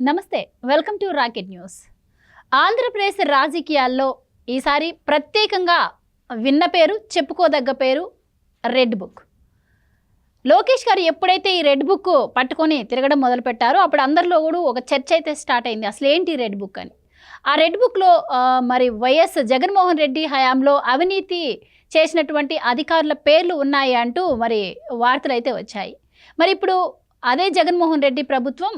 నమస్తే welcome to rocket news. Andhra Pradesh రాజకీయాల్లో ఈసారి ప్రత్యేకంగా విన్న పేరు చెప్పుకోదగ్గ పేరు రెడ్ బుక్. లోకేష్ గారు ఎప్పుడైతే ఈ రెడ్ బుక్ పట్టుకొని తిరగడం మొదలుపెట్టారో అప్పుడు అందరిలో కూడా ఒక చర్చ అయితే స్టార్ట్ అయింది. అసలు ఏంటి రెడ్ బుక్ అని? ఆ రెడ్ బుక్లో మరి వైఎస్ జగన్మోహన్ రెడ్డి హయాంలో అవినీతి చేసినటువంటి అధికారుల పేర్లు ఉన్నాయి అంటూ మరి వార్తలు అయితే వచ్చాయి. మరి ఇప్పుడు అదే జగన్మోహన్ రెడ్డి ప్రభుత్వం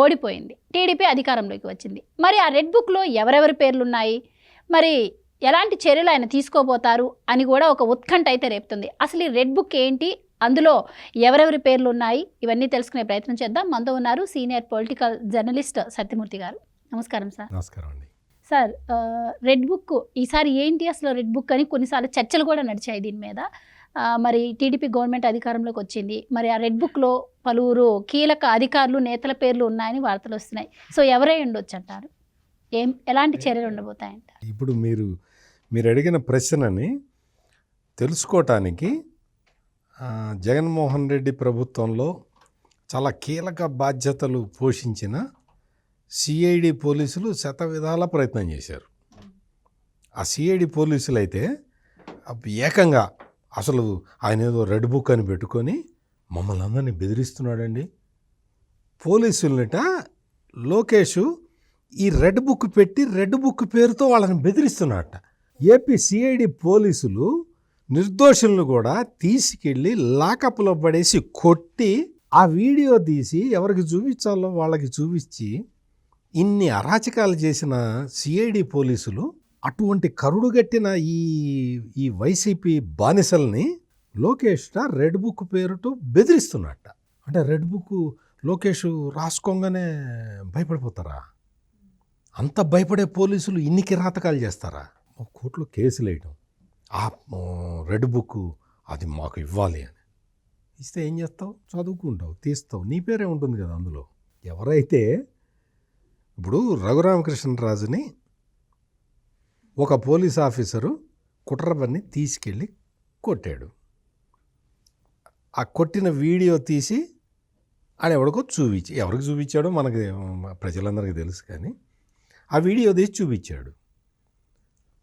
ఓడిపోయింది. టీడీపీ అధికారంలోకి వచ్చింది. మరి ఆ రెడ్ బుక్లో ఎవరెవరి పేర్లు ఉన్నాయి మరి ఎలాంటి చర్యలు ఆయన తీసుకోబోతారు అని కూడా ఒక ఉత్కంఠ అయితే రేపుతుంది. అసలు ఈ రెడ్ బుక్ ఏంటి? అందులో ఎవరెవరి పేర్లు ఉన్నాయి ఇవన్నీ తెలుసుకునే ప్రయత్నం చేద్దాం. మనతో ఉన్నారు సీనియర్ పొలిటికల్ జర్నలిస్ట్ సత్యమూర్తి గారు. నమస్కారం సార్. నమస్కారం అండి. సార్ రెడ్ బుక్ ఈసారి ఏంటి అసలు రెడ్ బుక్ అని కొన్నిసార్లు చర్చలు కూడా నడిచాయి దీని మీద. మరి టీడీపీ గవర్నమెంట్ అధికారంలోకి వచ్చింది. మరి ఆ రెడ్ బుక్లో పలువురు కీలక అధికారులు నేతల పేర్లు ఉన్నాయని వార్తలు వస్తున్నాయి. సో ఎవరై ఉండొచ్చు అంటారు? ఏం ఎలాంటి చర్యలు ఉండబోతాయంట ఇప్పుడు మీరు మీరు అడిగిన ప్రశ్నని తెలుసుకోవటానికి జగన్మోహన్ రెడ్డి ప్రభుత్వంలో చాలా కీలక బాధ్యతలు పోషించిన సిఐడి పోలీసులు శత విధాల ప్రయత్నం చేశారు. ఆ సిఐడి పోలీసులు అయితే ఏకంగా అసలు ఆయన ఏదో రెడ్ బుక్ అని పెట్టుకొని మమ్మల్ని అందరినీ బెదిరిస్తున్నాడండి. పోలీసులనిట లోకేష్ ఈ రెడ్ బుక్ పెట్టి రెడ్ బుక్ పేరుతో వాళ్ళని బెదిరిస్తున్నాడట. ఏపీ సిఐడి పోలీసులు నిర్దోషులను కూడా తీసుకెళ్ళి లాకప్లో పడేసి కొట్టి ఆ వీడియో తీసి ఎవరికి చూపించాలో వాళ్ళకి చూపించి ఇన్ని అరాచకాలు చేసిన సిఐడి పోలీసులు అటువంటి కరుడుగట్టిన ఈ ఈ వైసీపీ బానిసల్ని లోకేష్ రెడ్ బుక్ పేరుతో బెదిరిస్తున్నట్ట. అంటే రెడ్ బుక్ లోకేష్ రాసుకోగానే భయపడిపోతారా? అంత భయపడే పోలీసులు ఇన్ని కిరాతకాలు చేస్తారా? కోర్టులో కేసులు వేయడం ఆ ఆ, రెడ్ బుక్ అది మాకు ఇవ్వాలి అని. ఇస్తే ఏం చేస్తావు? చదువుకుంటావు తీస్తావు. నీ పేరే ఉంటుంది కదా అందులో. ఎవరైతే ఇప్పుడు రఘురామకృష్ణరాజుని ఒక పోలీస్ ఆఫీసరు కుట్రపని తీసుకెళ్ళి కొట్టాడు. ఆ కొట్టిన వీడియో తీసి ఆడెవడికో చూపించి ఎవరికి చూపించాడో మనకి ప్రజలందరికీ తెలుసు కానీ ఆ వీడియో తీసి చూపించాడు.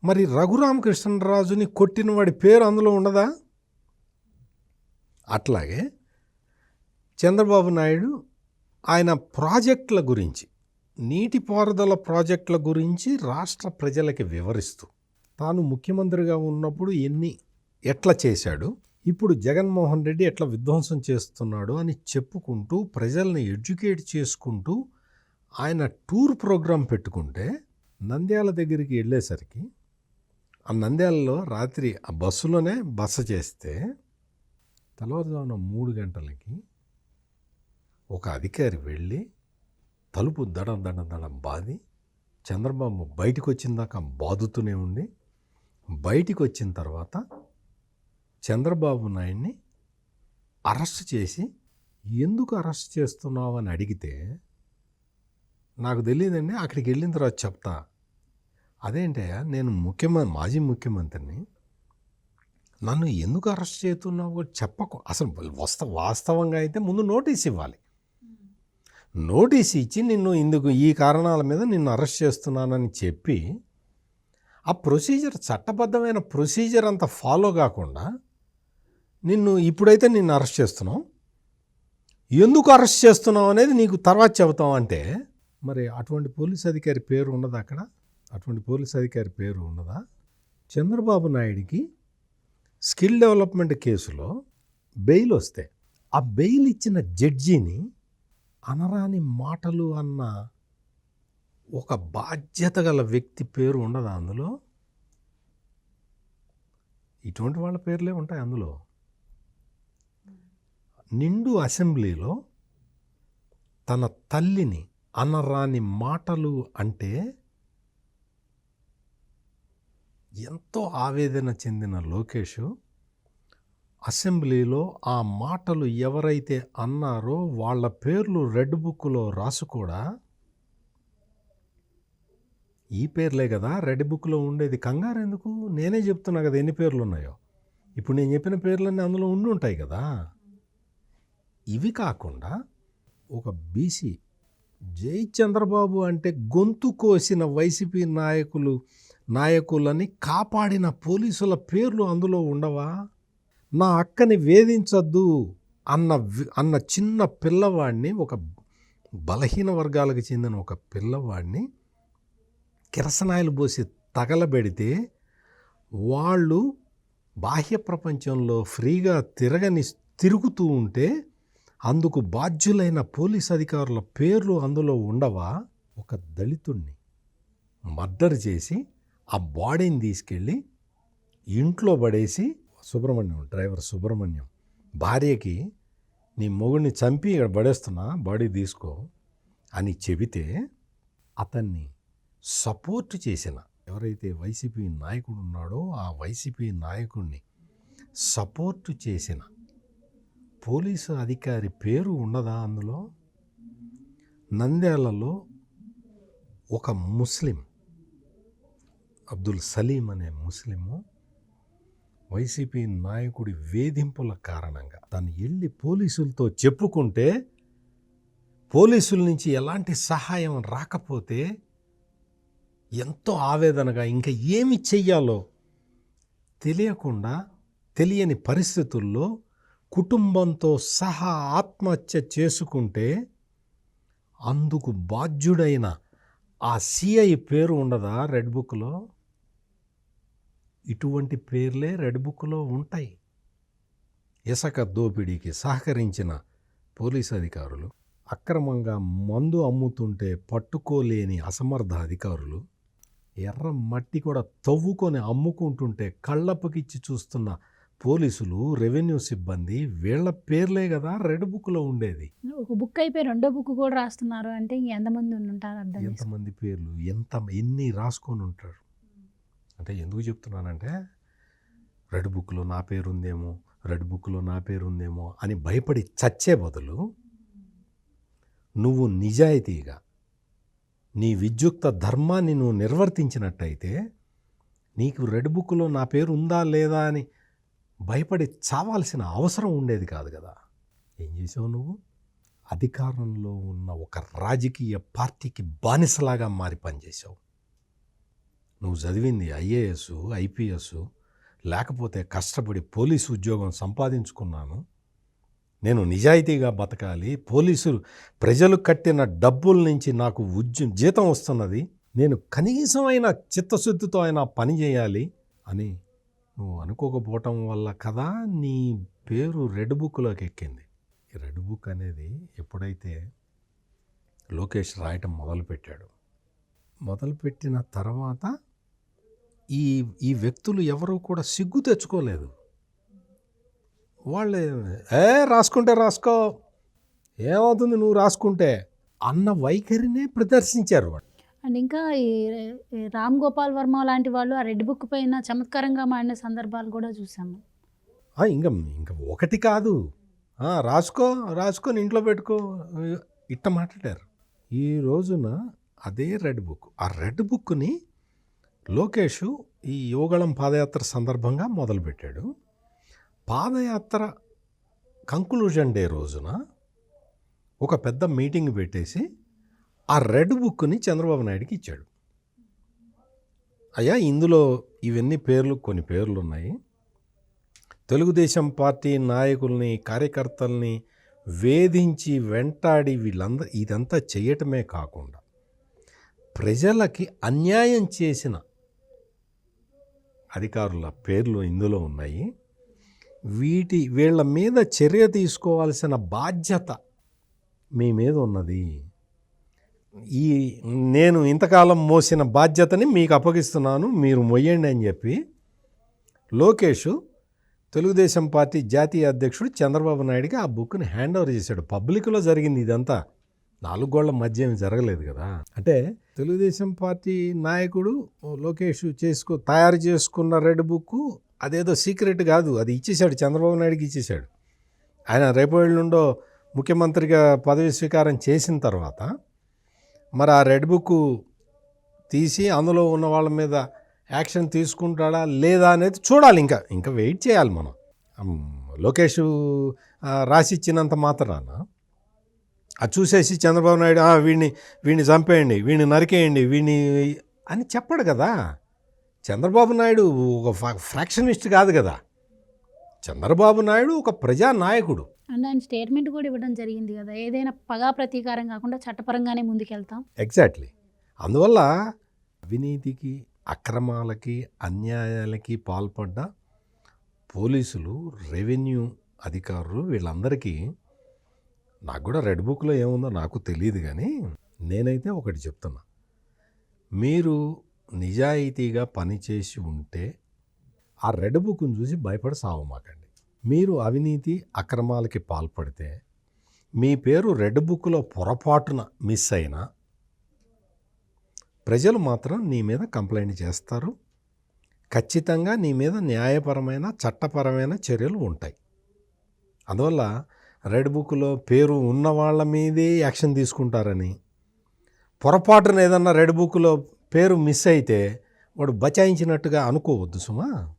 మరి రఘురామకృష్ణరాజుని కొట్టిన వాడి పేరు అందులో ఉండదా? అట్లాగే చంద్రబాబు నాయుడు ఆయన ప్రాజెక్టుల గురించి నీటిపారుదల ప్రాజెక్టుల గురించి రాష్ట్ర ప్రజలకి వివరిస్తూ తాను ముఖ్యమంత్రిగా ఉన్నప్పుడు ఎన్ని ఎట్లా చేశాడు ఇప్పుడు జగన్మోహన్ రెడ్డి ఎట్లా విధ్వంసం చేస్తున్నాడు అని చెప్పుకుంటూ ప్రజల్ని ఎడ్యుకేట్ చేసుకుంటూ ఆయన టూర్ ప్రోగ్రాం పెట్టుకుంటే నంద్యాల దగ్గరికి వెళ్ళేసరికి ఆ నంద్యాలలో రాత్రి ఆ బస్సులోనే బస చేస్తే తెల్లవారుజామున మూడు గంటలకి ఒక అధికారి వెళ్ళి తలుపు దడం దడం దడం బాది చంద్రబాబు బయటికి వచ్చిన దాకా బాదుతూనే ఉండి బయటికి వచ్చిన తర్వాత చంద్రబాబు నాయుడిని అరెస్ట్ చేసి ఎందుకు అరెస్ట్ చేస్తున్నావు? అని అడిగితే నాకు తెలియదండి అక్కడికి వెళ్ళిన తర్వాత చెప్తా. అదేంటయ్యా నేను ముఖ్యమంత్రి మాజీ ముఖ్యమంత్రిని నన్ను ఎందుకు అరెస్ట్ చేస్తున్నావు? చెప్పకు. అసలు వస్త వాస్తవంగా అయితే ముందు నోటీస్ ఇవ్వాలి. నోటీస్ ఇచ్చి నిన్ను ఇందుకు ఈ కారణాల మీద నిన్ను అరెస్ట్ చేస్తున్నానని చెప్పి ఆ ప్రొసీజర్ చట్టబద్ధమైన ప్రొసీజర్ అంతా ఫాలో కాకుండా నిన్ను ఇప్పుడైతే నిన్ను అరెస్ట్ చేస్తున్నావు ఎందుకు అరెస్ట్ చేస్తున్నావు అనేది నీకు తర్వాత చెబుతాం అంటే మరి అటువంటి పోలీస్ అధికారి పేరు ఉన్నదా అక్కడ? అటువంటి పోలీస్ అధికారి పేరు ఉన్నదా? చంద్రబాబు నాయుడికి స్కిల్ డెవలప్మెంట్ కేసులో బెయిల్ వస్తే ఆ బెయిల్ ఇచ్చిన జడ్జిని అనరాని మాటలు అన్న ఒక బాధ్యత గల వ్యక్తి పేరు ఉండదా అందులో? ఇటువంటి వాళ్ళ పేర్లే ఉంటాయి అందులో. నిండు అసెంబ్లీలో తన తల్లిని అనరాని మాటలు అంటే ఎంతో ఆవేదన చెందిన లోకేష్ అసెంబ్లీలో ఆ మాటలు ఎవరైతే అన్నారో వాళ్ళ పేర్లు రెడ్ బుక్లో రాసుకోడా ఈ పేర్లే కదా రెడ్ బుక్లో ఉండేది కంగారు ఎందుకు? నేనే చెప్తున్నా కదా ఎన్ని పేర్లు ఉన్నాయో ఇప్పుడు నేను చెప్పిన పేర్లన్నీ అందులో ఉండి ఉంటాయి కదా. ఇవి కాకుండా ఒక బీసీ జై చంద్రబాబు అంటే గొంతు కోసిన వైసీపీ నాయకులు నాయకులని కాపాడిన పోలీసుల పేర్లు అందులో ఉండవా? నా అక్కని వేధించద్దు అన్న అన్న చిన్న పిల్లవాడిని ఒక బలహీన వర్గాలకు చెందిన ఒక పిల్లవాడిని కిరసనాయలు పోసి తగలబెడితే వాళ్ళు బాహ్య ప్రపంచంలో ఫ్రీగా తిరగని తిరుగుతూ ఉంటే అందుకు బాధ్యులైన పోలీస్ అధికారుల పేర్లు అందులో ఉండవా? ఒక దళితుణ్ణి మర్డర్ చేసి ఆ బాడీని తీసుకెళ్ళి ఇంట్లో పడేసి సుబ్రహ్మణ్యం డ్రైవర్ సుబ్రహ్మణ్యం. భార్యకి నీ మొగుడిని చంపి ఇక్కడ పడేస్తున్నా బాడీ తీసుకో అని చెబితే అతన్ని సపోర్ట్ చేసిన ఎవరైతే వైసీపీ నాయకుడు ఉన్నాడో ఆ వైసీపీ నాయకుడిని సపోర్ట్ చేసిన పోలీసు అధికారి పేరు ఉండదా అందులో? నంద్యాలలో ఒక ముస్లిం అబ్దుల్ సలీం అనే ముస్లిము వైసీపీ నాయకుడి వేధింపుల కారణంగా తను వెళ్ళి పోలీసులతో చెప్పుకుంటే పోలీసుల నుంచి ఎలాంటి సహాయం రాకపోతే ఎంతో ఆవేదనగా ఇంకా ఏమి చెయ్యాలో తెలియకుండా తెలియని పరిస్థితుల్లో కుటుంబంతో సహా ఆత్మహత్య చేసుకుంటే అందుకు బాధ్యుడైన ఆ సిఐ పేరు ఉండదా రెడ్ బుక్లో? ఇటువంటి పేర్లే రెడ్ బుక్లో ఉంటాయి ఇసక దోపిడీకి సహకరించిన పోలీస్ అధికారులు అక్రమంగా మందు అమ్ముతుంటే పట్టుకోలేని అసమర్థ అధికారులు ఎర్ర మట్టి కూడా తవ్వుకొని అమ్ముకుంటుంటే కళ్ళప్పకిచ్చి చూస్తున్న పోలీసులు రెవెన్యూ సిబ్బంది వీళ్ళ పేర్లే కదా రెడ్ బుక్లో ఉండేది ఒక బుక్ అయిపోయి రెండో బుక్ కూడా రాస్తున్నారు అంటే ఇంక ఎంతమంది ఉంటారు. ఎంతమంది పేర్లు ఎంత ఎన్ని రాసుకొని ఉంటారు అంటే ఎందుకు చెప్తున్నానంటే రెడ్ బుక్లో నా పేరు ఉందేమో రెడ్ బుక్లో నా పేరు ఉందేమో అని భయపడి చచ్చే బదులు నువ్వు నిజాయితీగా నీ విద్యుక్త ధర్మాన్ని నువ్వు నిర్వర్తించినట్టయితే నీకు రెడ్ బుక్లో నా పేరు ఉందా లేదా అని భయపడి చావాల్సిన అవసరం ఉండేది కాదు కదా. ఏం చేసావు నువ్వు? అధికారంలో ఉన్న ఒక రాజకీయ పార్టీకి బానిసలాగా మారి పనిచేసావు. నువ్వు చదివింది ఐఏఎస్ ఐపీఎస్ లేకపోతే కష్టపడి పోలీసు ఉద్యోగం సంపాదించుకున్నాను. నేను నిజాయితీగా బతకాలి. పోలీసులు ప్రజలు కట్టిన డబ్బుల నుంచి నాకు ఉద్య జీతం వస్తున్నది. నేను కనీసమైన చిత్తశుద్ధితో అయినా పని చేయాలి అని నువ్వు అనుకోకపోవటం వల్ల కదా నీ పేరు రెడ్ బుక్లోకి ఎక్కింది. ఈ రెడ్ బుక్ అనేది ఎప్పుడైతే లోకేష్ రాయటం మొదలుపెట్టాడు. మొదలుపెట్టిన తర్వాత ఈ ఈ వ్యక్తులు ఎవరూ కూడా సిగ్గు తెచ్చుకోలేదు. వాళ్ళే ఏ రాసుకుంటే రాసుకో. ఏమవుతుంది నువ్వు రాసుకుంటే? అన్న వైఖరినే ప్రదర్శించారు వాళ్ళు. అండ్ ఇంకా ఈ రామ్ గోపాల్ వర్మ లాంటి వాళ్ళు ఆ రెడ్ బుక్ పైన చమత్కారంగా మాడిన సందర్భాలు కూడా చూసాము ఆ, ఇంకా ఇంకా ఒకటి కాదు. రాసుకో రాసుకొని ఇంట్లో పెట్టుకో. ఇట్ట మాట్లాడారు. ఈ రోజున అదే రెడ్ బుక్. ఆ రెడ్ బుక్ని లోకేష్ ఈ యువగళం పాదయాత్ర సందర్భంగా మొదలుపెట్టాడు. పాదయాత్ర కంక్లూజన్ డే రోజున ఒక పెద్ద మీటింగ్ పెట్టేసి ఆ రెడ్ బుక్ని చంద్రబాబు నాయుడుకి ఇచ్చాడు. అయ్యా ఇందులో ఇవన్నీ పేర్లు కొన్ని పేర్లు ఉన్నాయి తెలుగుదేశం పార్టీ నాయకుల్ని కార్యకర్తల్ని వేధించి వెంటాడి వీళ్ళందరూ ఇదంతా చేయటమే కాకుండా ప్రజలకి అన్యాయం చేసిన అధికారుల పేర్లు ఇందులో ఉన్నాయి. వీటి వీళ్ళ మీద చర్య తీసుకోవాల్సిన బాధ్యత మీ మీద ఉన్నది. ఈ నేను ఇంతకాలం మోసిన బాధ్యతని మీకు అప్పగిస్తున్నాను మీరు మొయ్యండి అని చెప్పి లోకేష్ తెలుగుదేశం పార్టీ జాతీయ అధ్యక్షుడు చంద్రబాబు నాయుడికి ఆ బుక్ని హ్యాండ్ ఓవర్ చేశాడు. పబ్లిక్లో జరిగింది ఇదంతా. నాలుగు గోళ్ళ మధ్య ఏమి జరగలేదు కదా? అంటే తెలుగుదేశం పార్టీ నాయకుడు లోకేష్ చేసుకో తయారు చేసుకున్న రెడ్ బుక్ అదేదో సీక్రెట్ కాదు అది ఇచ్చేశాడు చంద్రబాబు నాయుడికి ఇచ్చేశాడు. ఆయన రేపు నుండో ముఖ్యమంత్రిగా పదవి స్వీకారం చేసిన తర్వాత మరి ఆ రెడ్ బుక్ తీసి అందులో ఉన్న వాళ్ళ మీద యాక్షన్ తీసుకుంటాడా లేదా అనేది చూడాలి ఇంకా ఇంకా వెయిట్ చేయాలి మనం. లోకేష్ రాసిచ్చినంత మాత్రాన అది చూసేసి చంద్రబాబు నాయుడు "ఆ, వీడిని వీడిని చంపేయండి వీడిని నరికేయండి వీడిని అని చెప్పడు కదా. చంద్రబాబు నాయుడు ఒక ఫ్రాక్షనిస్ట్ కాదు కదా. చంద్రబాబు నాయుడు ఒక ప్రజానాయకుడు. అండ్ ఆయన స్టేట్మెంట్ కూడా ఇవ్వడం జరిగింది కదా. ఏదైనా పగా ప్రతీకారం కాకుండా చట్టపరంగానే ముందుకెళ్తాం. ఎగ్జాక్ట్లీ. అందువల్ల అవినీతికి అక్రమాలకి అన్యాయాలకి పాల్పడ్డ పోలీసులు రెవెన్యూ అధికారులు వీళ్ళందరికీ నాకు కూడా రెడ్ బుక్లో ఏముందో నాకు తెలియదు కానీ నేనైతే ఒకటి చెప్తున్నా. మీరు నిజాయితీగా పనిచేసి ఉంటే ఆ రెడ్ బుక్ను చూసి భయపడి సావమాకండి మీరు అవినీతి అక్రమాలకి పాల్పడితే మీ పేరు రెడ్ బుక్లో పొరపాటున మిస్ అయినా ప్రజలు మాత్రం నీ మీద కంప్లైంట్ చేస్తారు. ఖచ్చితంగా నీ మీద న్యాయపరమైన చట్టపరమైన చర్యలు ఉంటాయి. అందువల్ల రెడ్ బుక్లో పేరు ఉన్న వాళ్ళ మీదే యాక్షన్ తీసుకుంటారని. పొరపాటున ఏదన్నా రెడ్ బుక్లో పేరు మిస్ అయితే వాడు బచాయించినట్టుగా అనుకోవద్దు సుమా.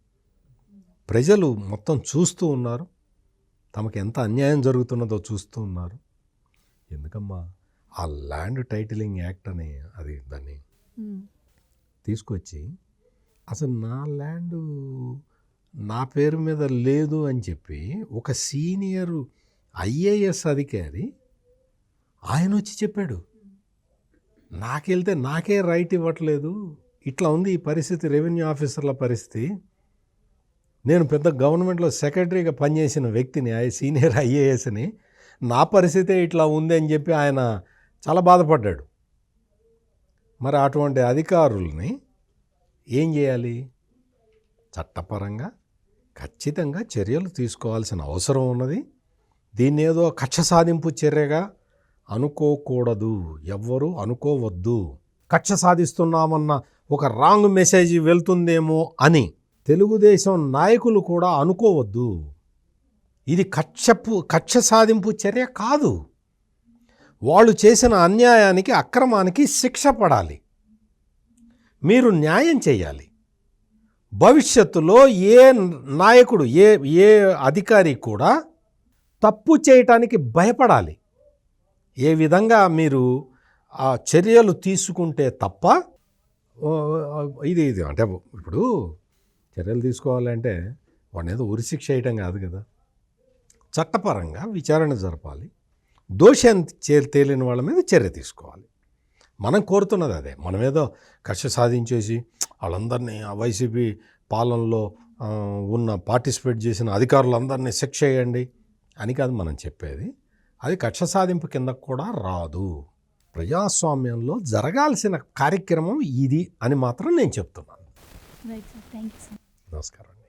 ప్రజలు మొత్తం చూస్తూ ఉన్నారు. తమకు ఎంత అన్యాయం జరుగుతున్నదో చూస్తూ ఉన్నారు. ఎందుకమ్మా? ఆ ల్యాండ్ టైటిలింగ్ యాక్ట్ అని అది దాన్ని తీసుకొచ్చి అసలు నా ల్యాండ్ నా పేరు మీద లేదు అని చెప్పి ఒక సీనియర్ ఐఏఎస్ అధికారి ఆయన వచ్చి చెప్పాడు నాకెళ్తే నాకే రైట్ ఇవ్వట్లేదు. ఇట్లా ఉంది ఈ పరిస్థితి రెవెన్యూ ఆఫీసర్ల పరిస్థితి. నేను పెద్ద గవర్నమెంట్లో సెక్రటరీగా పనిచేసిన వ్యక్తిని ఆ సీనియర్ ఐఏఎస్ని. నా పరిస్థితే ఇట్లా ఉంది అని చెప్పి ఆయన చాలా బాధపడ్డాడు. మరి అటువంటి అధికారుల్ని ఏం చేయాలి? చట్టపరంగా ఖచ్చితంగా చర్యలు తీసుకోవాల్సిన అవసరం ఉన్నది. దీన్ని ఏదో కక్ష సాధింపు చర్యగా అనుకోకూడదు. ఎవ్వరూ అనుకోవద్దు. కక్ష సాధిస్తున్నామన్న ఒక రాంగ్ మెసేజ్ వెళ్తుందేమో అని తెలుగుదేశం నాయకులు కూడా అనుకోవద్దు. ఇది కక్షపు కక్ష సాధింపు చర్య కాదు. వాళ్ళు చేసిన అన్యాయానికి అక్రమానికి శిక్ష పడాలి. మీరు న్యాయం చేయాలి. భవిష్యత్తులో ఏ నాయకుడు ఏ ఏ అధికారి కూడా తప్పు చేయటానికి భయపడాలి. ఏ విధంగా మీరు ఆ చర్యలు తీసుకుంటే తప్ప ఇది ఇది అంటే ఇప్పుడు చర్యలు తీసుకోవాలంటే వాడిని ఏదో ఉరిశిక్ష చేయటం కాదు కదా. చట్టపరంగా విచారణ జరపాలి. దోషం చే- తేలిన వాళ్ళ మీద చర్య తీసుకోవాలి. మనం కోరుతున్నది అదే. మనం ఏదో కక్ష సాధించేసి వాళ్ళందరినీ ఆ వైసీపీ పాలనలో ఉన్న పార్టిసిపేట్ చేసిన అధికారులందరినీ శిక్ష చేయండి అని కాదు మనం చెప్పేది. అది కక్ష సాధింపు కింద కూడా రాదు. ప్రజాస్వామ్యంలో జరగాల్సిన కార్యక్రమం ఇది అని మాత్రం నేను చెప్తున్నాను. నమస్కారం